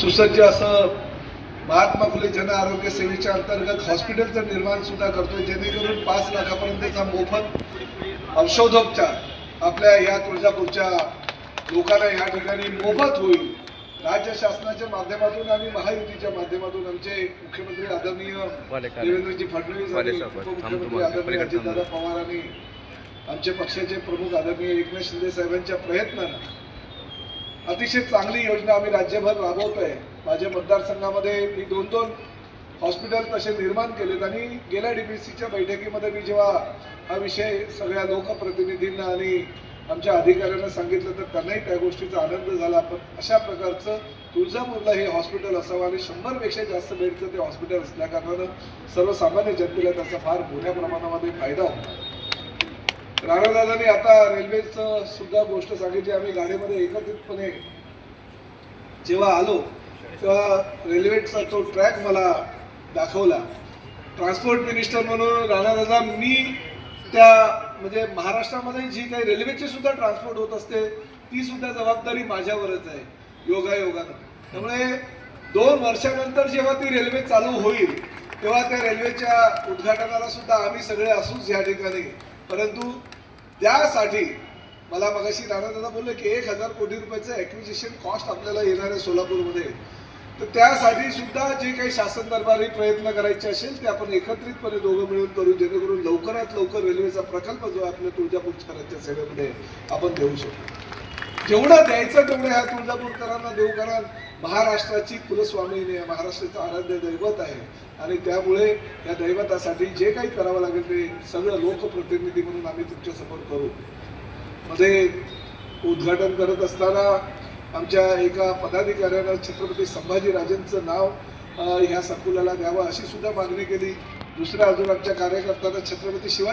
सुसज्ज असं महात्मा फुले जन आरोग्य सेवेच्या अंतर्गत हॉस्पिटलचं निर्माण सुद्धा करतोय जेणेकरून पाच लाखापर्यंतचा मोफत औषधोपचार आपल्या या तुळजापूरच्या लोकांना या ठिकाणी मोफत होईल राज्य शासनाच्या माध्यमातून आणि महायुतीच्या माध्यमातून आमचे मुख्यमंत्री आदरणीय. देवेंद्रजी फडणवीस आणि उपमुख्यमंत्री आदरणीय अजितदादा पवार आणि आमचे पक्षाचे प्रमुख आदरणीय एकनाथ शिंदे साहेबांच्या प्रयत्नानं अतिशय चांगली योजना आम्ही राज्यभर राबवतो आहे माझ्या मतदारसंघामध्ये मी दोन दोन हॉस्पिटल तसे निर्माण केलेत आणि गेल्या डी बी सीच्या बैठकीमध्ये मी जेव्हा हा विषय सगळ्या लोकप्रतिनिधींना आणि आमच्या अधिकाऱ्यांना सांगितलं तर त्यांनाही त्या गोष्टीचा आनंद झाला. पण अशा प्रकारचं तुळजापूरला हे हॉस्पिटल असावं आणि शंभरपेक्षा जास्त बेडचं ते हॉस्पिटल असल्याकारणानं सर्वसामान्य जनतेला त्याचा फार मोठ्या प्रमाणामध्ये फायदा होतो. राणादादांनी आता रेल्वेचं सुद्धा गोष्ट सांगितली. आम्ही गाडीमध्ये एकत्रितपणे जेव्हा आलो तेव्हा रेल्वेचा तो ट्रॅक मला दाखवला. ट्रान्सपोर्ट मिनिस्टर म्हणून राणादादा मी त्या म्हणजे महाराष्ट्रामध्ये जी काही रेल्वेची सुद्धा ट्रान्सपोर्ट होत असते ती सुद्धा जबाबदारी माझ्यावरच आहे योगायोगानं. त्यामुळे दोन वर्षानंतर जेव्हा ती रेल्वे चालू होईल तेव्हा त्या रेल्वेच्या उद्घाटनाला सुद्धा आम्ही सगळे असूच या ठिकाणी. परंतु त्यासाठी मला मगाशी राणादादा बोलले की एक हजार कोटी रुपयाचं ॲक्विजिशन कॉस्ट आपल्याला येणार आहे सोलापूरमध्ये. तर त्यासाठी सुद्धा जे काही शासन दरबारी प्रयत्न करायचे असेल ते आपण एकत्रितपणे दोघं मिळून करू जेणेकरून लवकरात लवकर रेल्वेचा प्रकल्प जो आहे आपल्या तुळजापूरकरांच्या सेवेमध्ये आपण देऊ शकतो जेवढं द्यायचं तेवढं ह्या तुळजापूरकरांना देऊ कारण महाराष्ट्राची कुलस्वामीने महाराष्ट्राचं आराध्य दैवत आहे. आणि त्यामुळे या दैवतासाठी जे काही करावं लागेल ते सगळं लोकप्रतिनिधी म्हणून आम्ही तुमच्यासमोर करू. मध्ये उद्घाटन करत असताना आमच्या एका पदाधिकाऱ्यानं छत्रपती संभाजीराजेंचं नाव ह्या संकुलाला द्यावं अशी सुद्धा मागणी केली. दुसऱ्या अजून आमच्या कार्यकर्त्यांना छत्रपती शिवाजी